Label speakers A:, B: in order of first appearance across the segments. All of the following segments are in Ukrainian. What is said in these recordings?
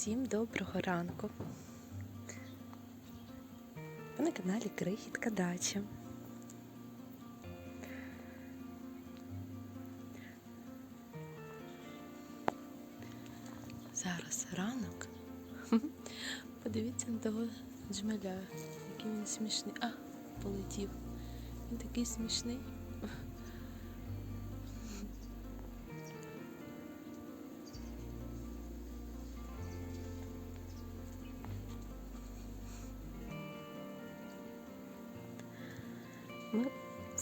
A: Всім доброго ранку. Ви на каналі Крихітка Дача. Зараз ранок. Подивіться на того джмеля, який він смішний. А, полетів. Він такий смішний.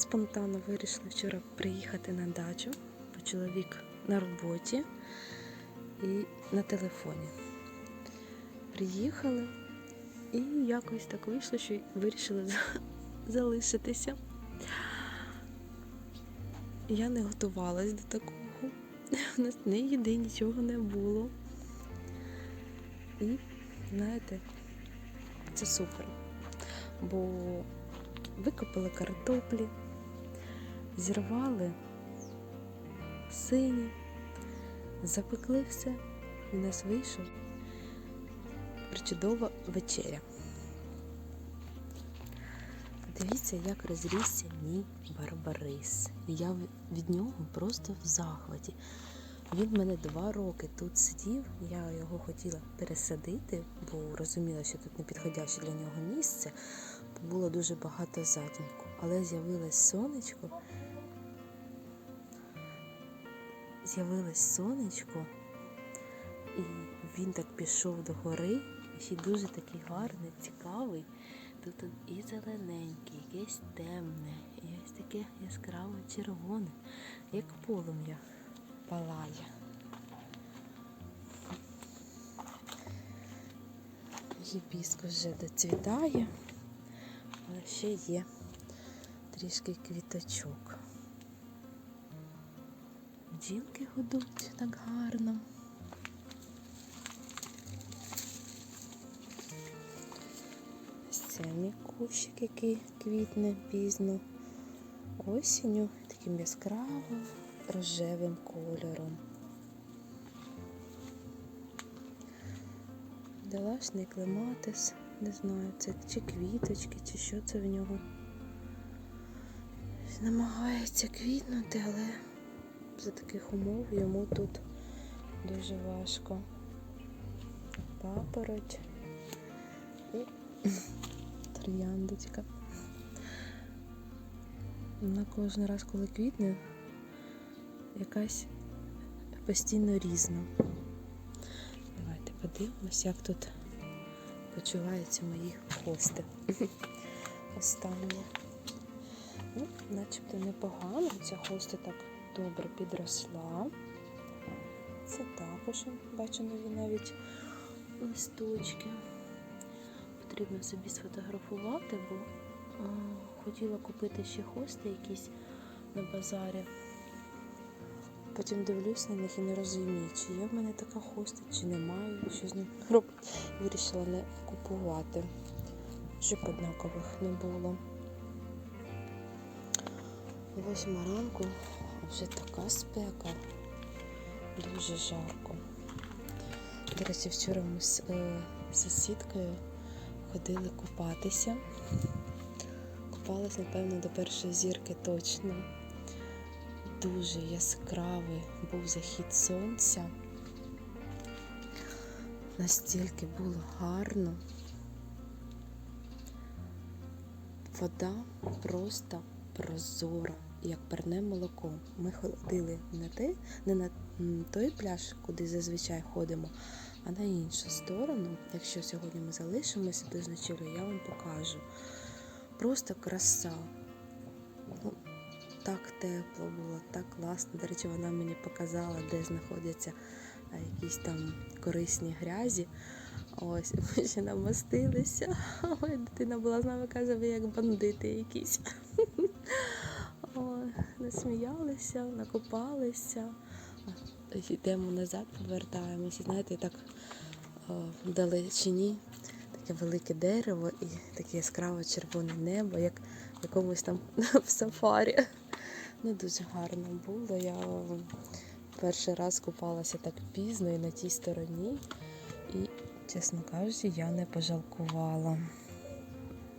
A: Спонтанно вирішили вчора приїхати на дачу, бо чоловік на роботі і на телефоні. Приїхали і якось так вийшло, що вирішили залишитися. Я не готувалась до такого. У нас ні їди, нічого не було. І, знаєте, це супер. Бо викопали картоплі, зірвали сині, запекли все, і в нас вийшов причудова вечеря. Дивіться, як розрісся мій барбарис. Я від нього просто в захваті. Він в мене два роки тут сидів, я його хотіла пересадити, бо розуміла, що тут не підходяще для нього місце, було дуже багато затінку. Але з'явилось сонечко. З'явилось сонечко, і він так пішов до гори, і ще дуже такий гарний, цікавий. Тут і зелененький, якесь темне, і ось таке яскраво червоне, як полум'я палає. Гібіск вже доцвітає, але ще є трішки квіточок. Бджілки гудуть так гарно. Ось це мій кущик, який квітне пізно осінню, таким яскравим рожевим кольором. Далашний клематис, не знаю, це чи квіточки, чи що це в нього. Намагається квітнути, але за таких умов йому тут дуже важко. Папороть і трояндочка. Вона кожен раз, коли квітне, якась постійно різна. Давайте подивимось, як тут почуваються мої хости. Останні. Ну, начебто непогано. Ця хоста так добре підросла. Це також, бачу, нові навіть листочки. Потрібно собі сфотографувати, бо а, хотіла купити ще хости якісь на базарі. Потім дивлюсь на них і не розумію, чи є в мене така хоста, чи немає, що з ним робити. Вирішила не купувати, щоб однакових не було. Восьма ранку, вже така спека, дуже жарко. До речі, вчора ми з е, сусідкою ходили купатися. Купалась, напевно, до першої зірки точно. Дуже яскравий був захід сонця. Настільки було гарно. Вода просто прозора, як парне молоко. Ми ходили не, те, не на той пляж, куди зазвичай ходимо, а на іншу сторону. Якщо сьогодні ми залишимося до ночівлі, я вам покажу. Просто краса. Ну, так тепло було, так класно. До речі, вона мені показала, де знаходяться якісь там корисні грязі. Ось, ми ще намастилися. Ой, дитина була з нами, каже, ви як бандити якісь. Насміялися, накопалися. Йдемо назад, повертаємося. Знаєте, так о, вдалечині таке велике дерево і таке яскраво червоне небо, як в якомусь там в сафарі. Ну, дуже гарно було. Я перший раз купалася так пізно і на тій стороні. І Чесно кажучи, я не пожалкувала.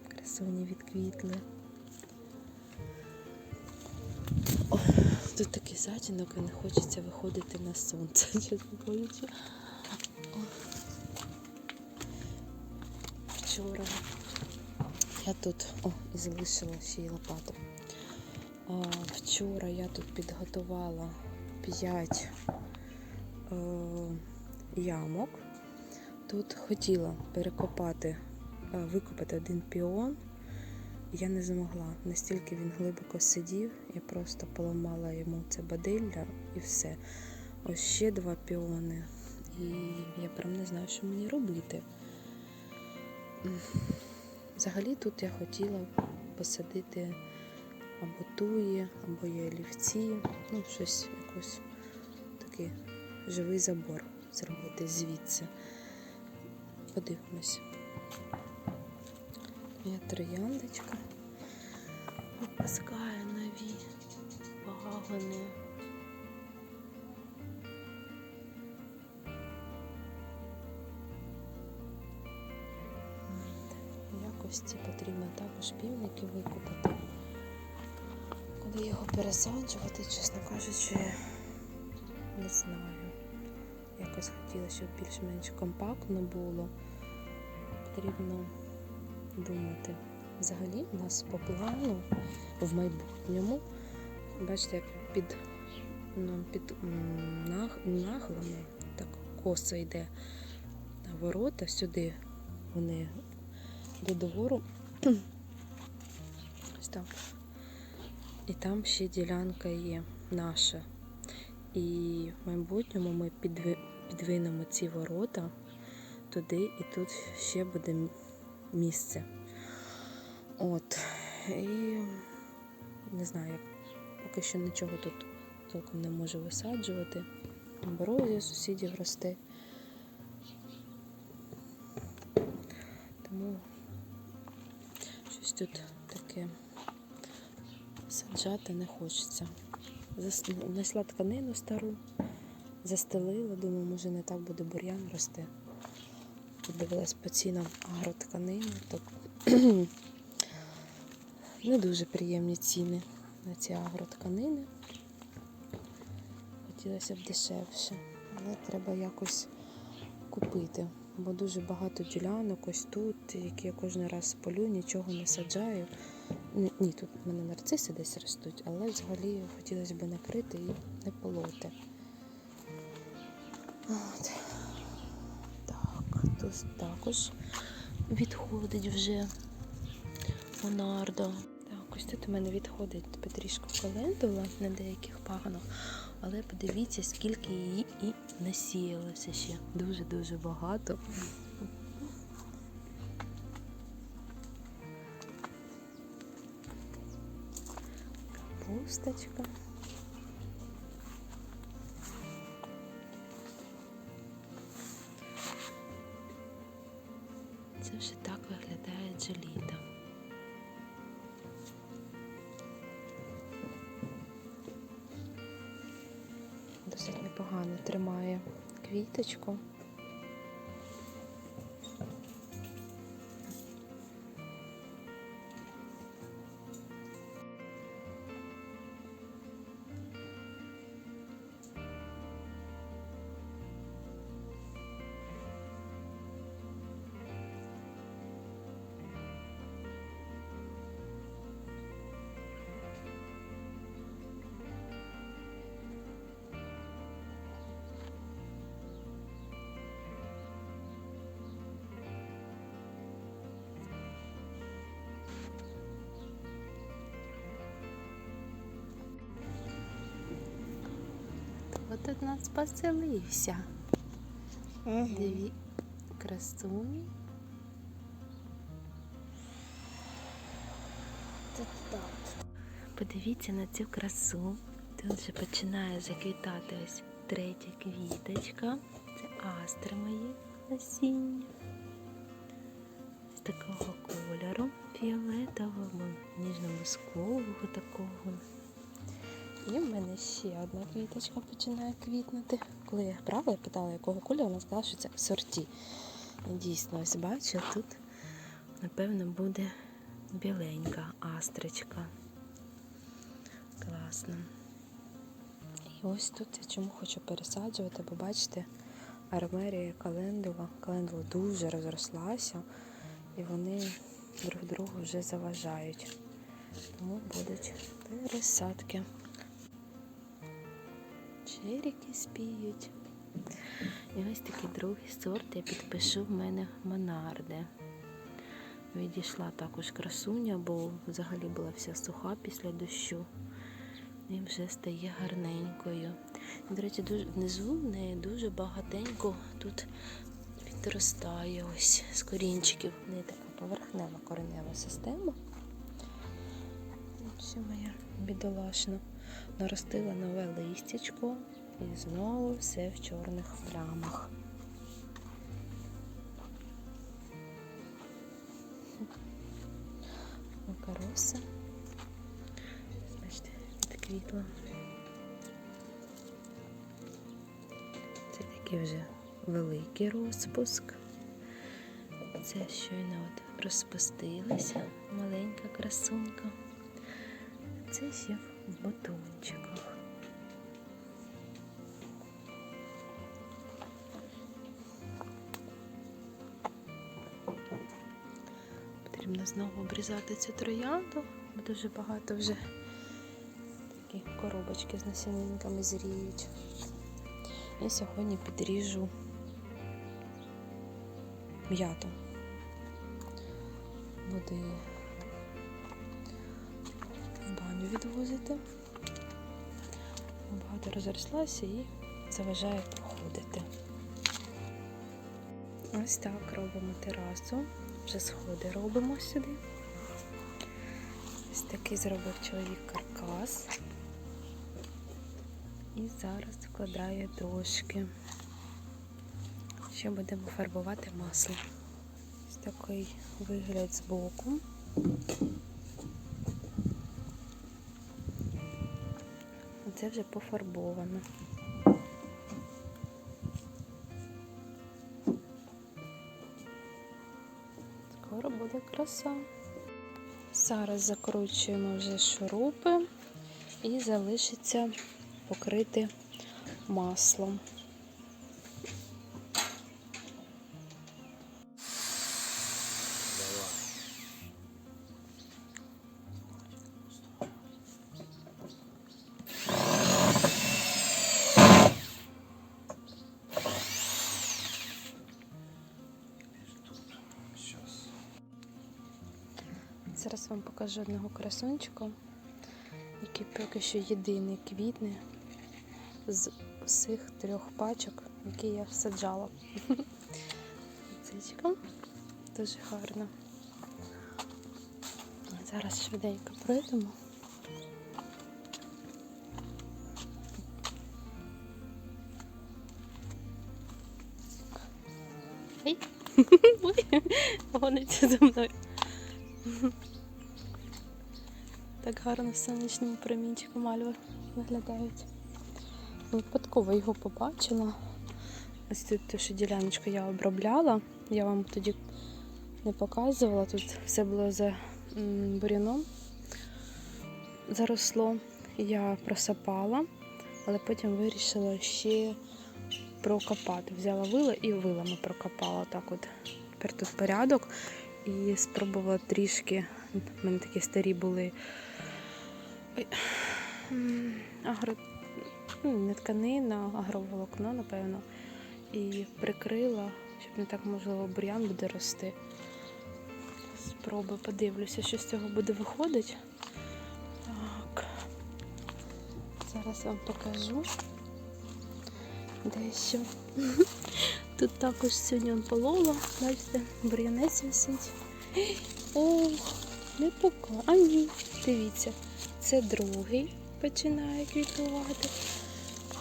A: Красуні відквітли. О, тут такий затінок і не хочеться виходити на сонце, чесно кажучи. Вчора я тут о, і залишила ще й лопату. А, вчора я тут підготувала 5 е, ямок. Тут хотіла перекопати, е, викопати один піон. Я не змогла. Настільки він глибоко сидів, я просто поламала йому це бадилля і все. Ось ще два піони. І я прям не знаю, що мені робити. Взагалі тут я хотіла посадити або туї, або ялівці, ну, щось якось такий живий забор зробити звідси. Подивимось. Моя трояндочка випускає нові пагони. Якості потрібно також півники викупити. Коли його пересаджувати, чесно кажучи, не знаю. Якось хотіла, щоб більш-менш компактно було. Потрібно думати. Взагалі у нас по плану в майбутньому, бачите, як під, ну, під нах, нахилами, так коса йде на ворота сюди, вони до двору. Так. І там ще ділянка є наша. І в майбутньому ми підвинемо ці ворота туди, і тут ще буде місце. От. І не знаю, поки що нічого тут толком не можу висаджувати. Амброзія сусідів росте. Тому щось тут таке саджати не хочеться. Знайшла тканину стару, застелила, думаю, може не так буде бур'ян рости. Подивилась по цінам агротканини, то не дуже приємні ціни на ці агротканини. Хотілося б дешевше, але треба якось купити. Бо дуже багато ділянок ось тут, які я кожен раз полю, нічого не саджаю. Ні, тут в мене нарциси десь ростуть, але взагалі хотілося б накрити і не полоти. От. Тут також відходить вже Монардо. Так, ось тут у мене відходить Петрішка календула на деяких пагонах, але подивіться, скільки її і насіялося ще. Дуже-дуже багато. Капусточка. Тут нас поселився. Дві красуні. Подивіться на цю красу. Тут вже починає заквітати ось третя квіточка. Це астри мої насіння. З такого кольору фіолетового, ніжно-мискового такого. І в мене ще одна квіточка починає квітнути. Коли я брала, я питала, якого кольору, вона сказала, що це в сорті. Дійсно, ось бачу, тут, напевно, буде біленька астрочка. Класно. І ось тут я чому хочу пересаджувати, бо бачите, армерія календула. Календула дуже розрослася, і вони друг другу вже заважають. Тому будуть пересадки. Черіки спіють. І ось такий другий сорт я підпишу в мене Монарде. Відійшла також красуня, бо взагалі була вся суха після дощу. І вже стає гарненькою. До речі, дуже, внизу в неї дуже багатенько тут відростає ось з корінчиків. В неї така поверхнева коренева система. Ще моя бідолашна наростила нове листячко і знову все в чорних плямах. Макароса. Бачите, відквітла. Це такий вже великий розпуск. Це щойно от розпустилася маленька красунка. Це ще в бутончиках. Потрібно знову обрізати цю троянду, бо дуже багато вже такі коробочки з насінинками зріють. І сьогодні підріжу м'яту. Буду в баню відвозити. Багато розрослася і заважає проходити. Ось так робимо терасу. Вже сходи робимо сюди. Ось такий зробив чоловік каркас. І зараз вкладає дошки. Ще будемо фарбувати масло. Ось такий вигляд з боку. Це вже пофарбовано. Краса. Зараз закручуємо вже шурупи і залишиться покрити маслом. Вам красунчика, який поки що єдиний квітне з усіх трьох пачок, які я всаджала. Цичка. Дуже гарно. Зараз швиденько пройдемо. Ой, гониться за мною. Так гарно з сонячним промінчиком мальви виглядають. Випадково його побачила. Ось тут те, що діляночку я обробляла. Я вам тоді не показувала. Тут все було за буряном. Заросло. Я просапала, але потім вирішила ще прокопати. Взяла вила і вилами прокопала. Так от. Тепер тут порядок. І спробувала трішки. У мене такі старі були агро... ну, не тканина, агроволокно, напевно. І прикрила, щоб не так можливо бур'ян буде рости. Спробую, подивлюся, що з цього буде виходити. Так. Зараз вам покажу дещо. Тут також сьогодні он полола, бачите, бур'янець висить. Ох, не пока. А ні, дивіться, це другий починає квітувати.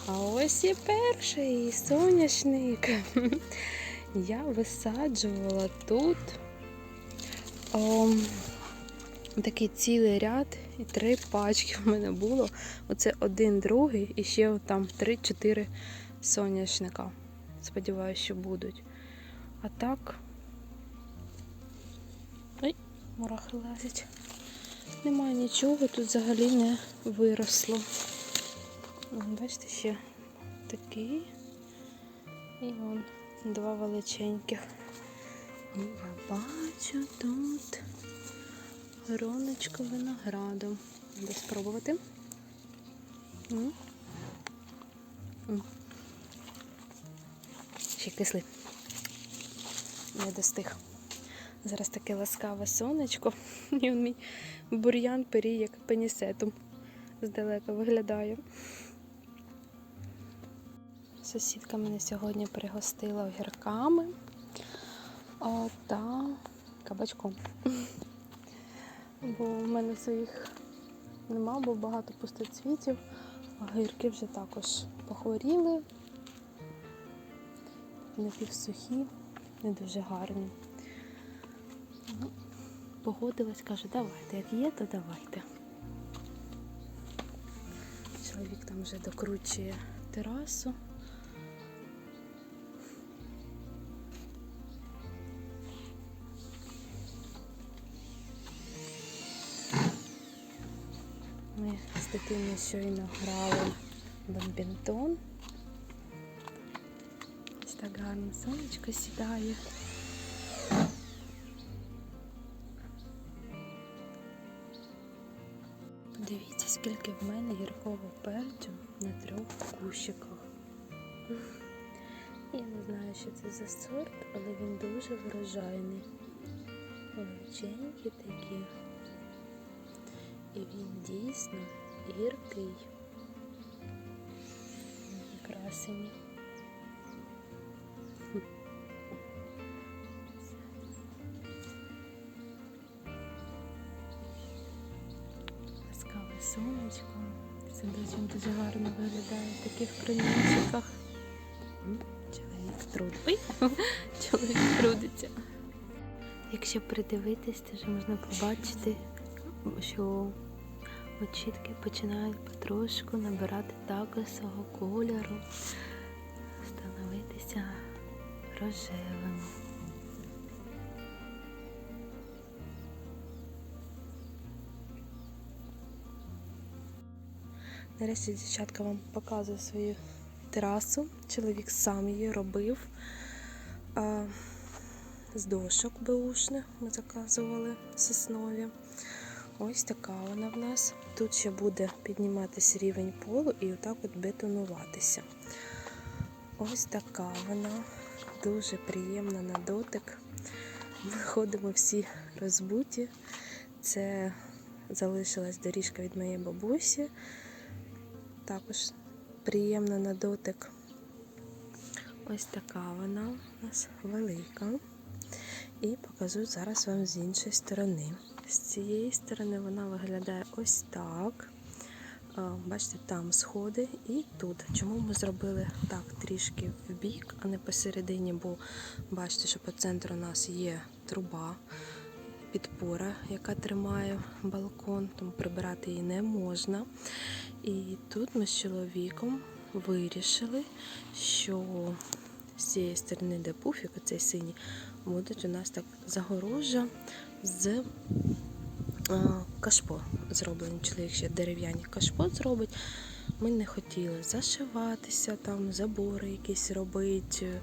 A: А ось і перший соняшник. Я висаджувала тут о, такий цілий ряд і три пачки в мене було. Оце один, другий і ще там три-чотири соняшника. Сподіваюся, що будуть. А так. Ой, мурахи лазять. Немає нічого, тут взагалі не виросло. Бачите, ще такий. І вон два величеньких. І я бачу тут гроночко винограду. Треба спробувати. Ще кислий. Не достиг. Зараз таке ласкаве сонечко. І мій бур'ян перій, як пенісетом. Здалека виглядає. Сусідка мене сьогодні пригостила огірками а, та кабачком. Бо в мене своїх нема, бо багато пустоцвітів. Огірки вже також похворіли, напівсухі, не дуже гарні. Погодилась, каже, давайте, як є, то давайте. Чоловік там вже докручує терасу. Ми з дитиною щойно грали бадмінтон. Ось так гарно сонечко сідає. Подивіться, скільки в мене гіркого перцю на трьох кущиках. Я не знаю, що це за сорт, але він дуже врожайний. Величенькі такі. І він дійсно гіркий. Які сонечко. Садочок дуже гарно виглядає в таких промінчиках. Чоловік труд. Чоловік трудиться. Якщо придивитись, то можна побачити, що очітки починають потрошку набирати такосого кольору, становитися рожевими. Нарешті дівчатка вам показує свою терасу. Чоловік сам її робив. А, з дошок беушних ми заказували соснові. Ось така вона в нас. Тут ще буде підніматися рівень полу і отак от бетонуватися. Ось така вона. Дуже приємна на дотик. Ми ходимо всі розбуті. Це залишилась доріжка від моєї бабусі. Також приємна на дотик. Ось така вона у нас велика. І покажу зараз вам з іншої сторони. З цієї сторони вона виглядає ось так. Бачите, там сходи і тут. Чому ми зробили так трішки в бік, а не посередині, бо бачите, що по центру у нас є труба, підпора, яка тримає балкон, тому прибирати її не можна. І тут ми з чоловіком вирішили, що з цієї сторони, де пуфік, оцей синій, будуть у нас так загорожа з а, кашпо зроблені. Чоловік ще дерев'яні кашпо зробить. Ми не хотіли зашиватися, там забори якісь робити.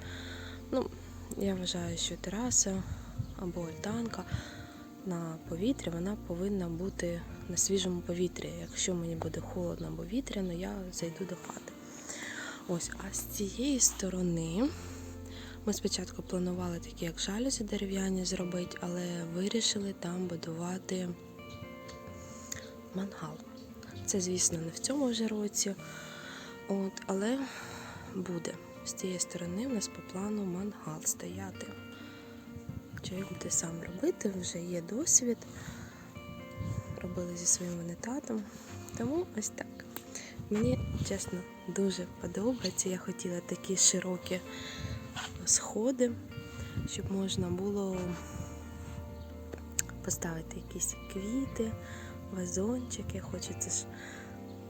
A: Ну, я вважаю, що тераса або альтанка на повітрі вона повинна бути на свіжому повітрі. Якщо мені буде холодно або вітряно, я зайду до хати. Ось, а з цієї сторони ми спочатку планували такі, як жалюзі дерев'яні зробити, але вирішили там будувати мангал. Це, звісно, не в цьому вже році, от, але буде. З цієї сторони у нас по плану мангал стояти. Чоловік буде сам робити, вже є досвід. Робили зі своїм вони татом. Тому ось так. Мені, чесно, дуже подобається. Я хотіла такі широкі сходи, щоб можна було поставити якісь квіти, вазончики. Хочеться ж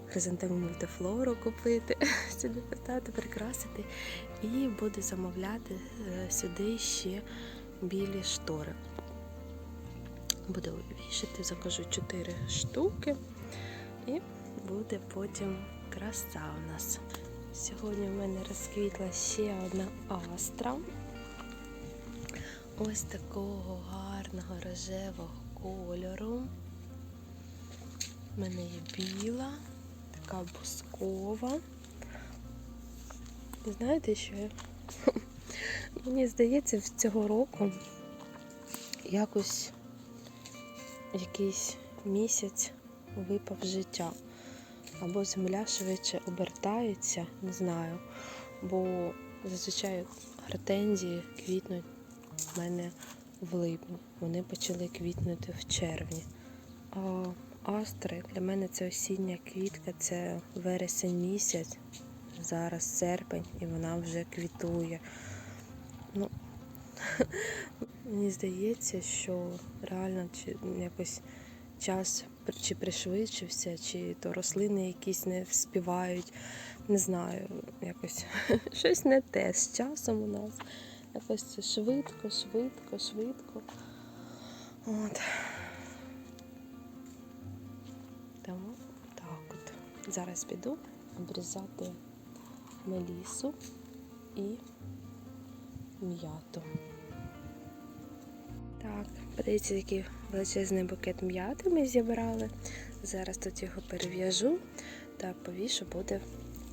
A: хризантему мультифлору купити, сюди поставити, прикрасити. І буду замовляти е, сюди ще білі штори. Буду вішати, закажу 4 штуки. І буде потім краса у нас. Сьогодні в мене розквітла ще одна астра. Ось такого гарного рожевого кольору. У мене є біла, така бускова. І знаєте, що я? Мені здається, в цього року якось якийсь місяць випав життя. Або земля швидше обертається, не знаю. Бо зазвичай гортензії квітнуть в мене в липні. Вони почали квітнути в червні. А астри для мене це осіння квітка, це вересень місяць, зараз серпень, і вона вже квітує. Ну, мені здається, що реально чи якось час чи пришвидшився, чи то рослини якісь не вспівають. Не знаю, якось щось не те з часом у нас. Якось це швидко, швидко, швидко. От. Тому так от. Зараз піду обрізати мелісу і м'яту. Так, подивіться, який величезний букет м'яти ми зібрали. Зараз тут його перев'яжу та повішу буде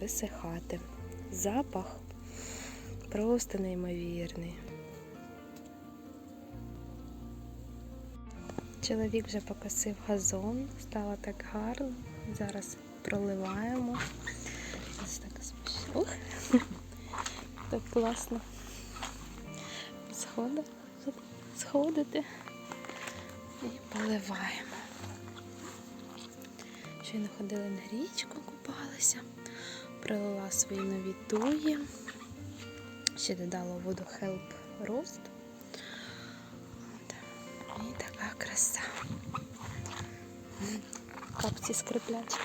A: висихати. Запах просто неймовірний. Чоловік вже покосив газон, стало так гарно. Зараз проливаємо. Ось так. Ух! Так класно. Сходи, сходити і поливаємо. Щойно ходили на річку, купалися, пролила свої нові туї, ще додала воду Help. От. І така краса. Капці скриплять.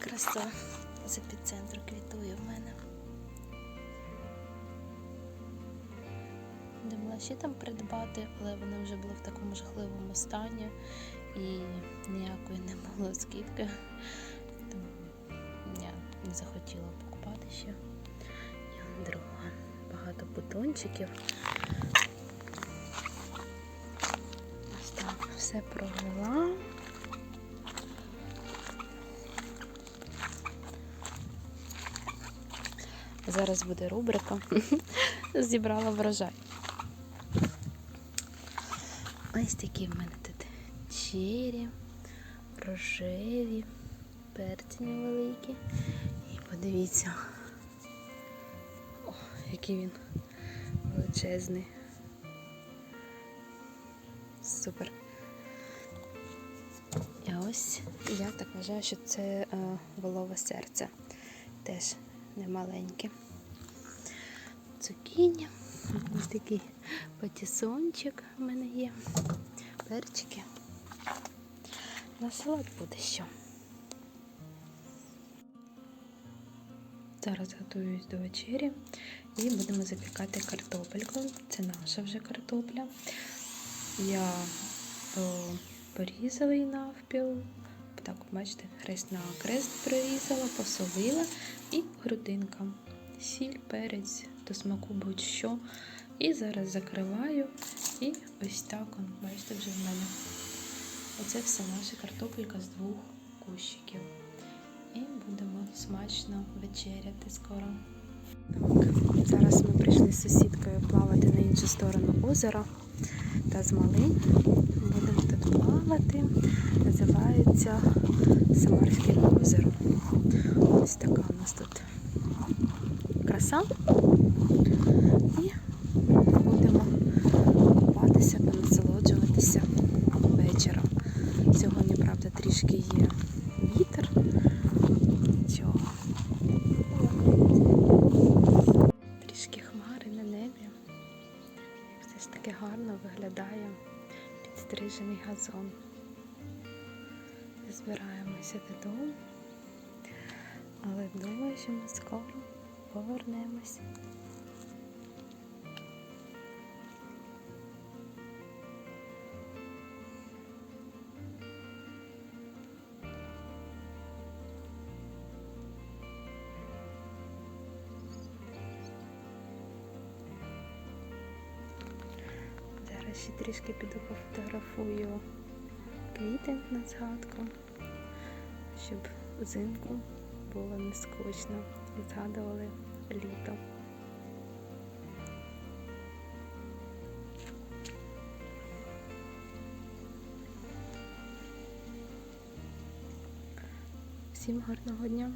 A: Краса Ще там придбати, але вона вже була в такому жахливому стані і ніякої не було скидки. Тому я не захотіла покупати ще. Я друга. Багато бутончиків. Ось так, все провела. Зараз буде рубрика. Зібрала врожай. Ось такі в мене тут чері, рожеві, перці невеликі. І подивіться, о, який він величезний. Супер. І ось я так вважаю, що це е, волове серце. Теж немаленьке. Цукіні. Ось такий патісончик в мене є. Перчики. На салат буде що. Зараз готуюсь до вечері і будемо запікати картопельку. Це наша вже картопля. Я о, порізала її навпіл. Так, бачите, хрест на крест прорізала, посолила і грудинка. Сіль, перець, до смаку будь-що. І зараз закриваю. І ось так, бачите, вже в мене. Оце все наша картопелька з двох кущиків. І будемо смачно вечеряти скоро. Так, зараз ми прийшли з сусідкою плавати на іншу сторону озера та з малим. Будемо тут плавати. Називається Самарське озеро. Ось така у нас тут краса. І будемо купатися та насолоджуватися. Сьогодні, правда, трішки є вітер. Нічого. Трішки хмари на небі. Все ж таки гарно виглядає підстрижений газон. Збираємося додому, але думаю, що ми скоро повернемось. Ще трішки піду пофотографую квіти на згадку, щоб взимку було не скучно і згадували літо. Всім гарного дня!